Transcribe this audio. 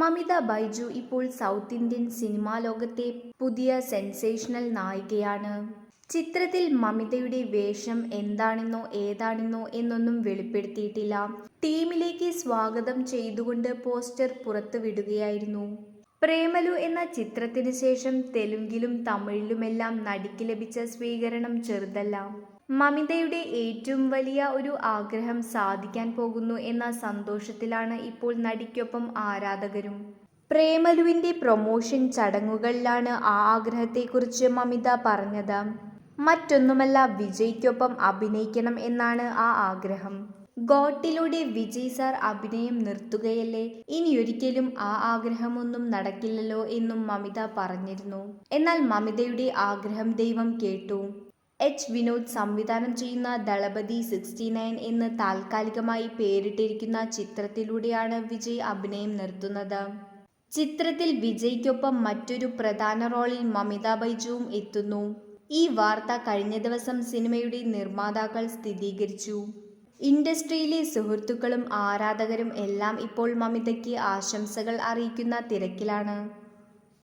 മമിത ബൈജു ഇപ്പോൾ south Indian cinema ലോകത്തെ പുതിയ സെൻസേഷണൽ നായികയാണ്. ചിത്രത്തിൽ മമിതയുടെ വേഷം എന്താണെന്നോ ഏതാണെന്നോ എന്നൊന്നും വെളിപ്പെടുത്തിയിട്ടില്ല. ടീമിലേക്ക് സ്വാഗതം ചെയ്തുകൊണ്ട് പോസ്റ്റർ പുറത്തുവിടുകയായിരുന്നു. പ്രേമലു എന്ന ചിത്രത്തിന് ശേഷം തെലുങ്കിലും തമിഴിലുമെല്ലാം നടിക്ക് ലഭിച്ച സ്വീകരണം ചെറുതല്ല. മമിതയുടെ ഏറ്റവും വലിയ ഒരു ആഗ്രഹം സാധിക്കാൻ പോകുന്നു എന്ന സന്തോഷത്തിലാണ് ഇപ്പോൾ നടിക്കൊപ്പം ആരാധകരും. പ്രേമലുവിന്റെ പ്രൊമോഷൻ ചടങ്ങുകളിലാണ് ആ ആഗ്രഹത്തെക്കുറിച്ച് മമിത പറഞ്ഞത്. മറ്റൊന്നുമല്ല വിജയ്ക്കൊപ്പം അഭിനയിക്കണം എന്നാണ് ആ ആഗ്രഹം. ഗോട്ടിലൂടെ വിജയ് സാർ അഭിനയം നിർത്തുകയല്ലേ? ഇനിയൊരിക്കലും ആ ആഗ്രഹമൊന്നും നടക്കില്ലല്ലോ എന്നും മമിത പറഞ്ഞിരുന്നു. എന്നാൽ മമിതയുടെ ആഗ്രഹം ദൈവം കേട്ടു. എച്ച് വിനോദ് സംവിധാനം ചെയ്യുന്ന ദളപതി സിക്സ്റ്റി നയൻ എന്ന് താൽക്കാലികമായി പേരിട്ടിരിക്കുന്ന ചിത്രത്തിലൂടെയാണ് വിജയ് അഭിനയം നിർത്തുന്നത്. ചിത്രത്തിൽ വിജയ്ക്കൊപ്പം മറ്റൊരു പ്രധാന റോളിൽ മമിത ബൈജുവും എത്തുന്നു. ഈ വാർത്ത കഴിഞ്ഞ ദിവസം സിനിമയുടെ നിർമ്മാതാക്കൾ സ്ഥിരീകരിച്ചു. ഇൻഡസ്ട്രിയിലെ സുഹൃത്തുക്കളും ആരാധകരും എല്ലാം ഇപ്പോൾ മമിതയ്ക്ക് ആശംസകൾ അറിയിക്കുന്ന തിരക്കിലാണ്.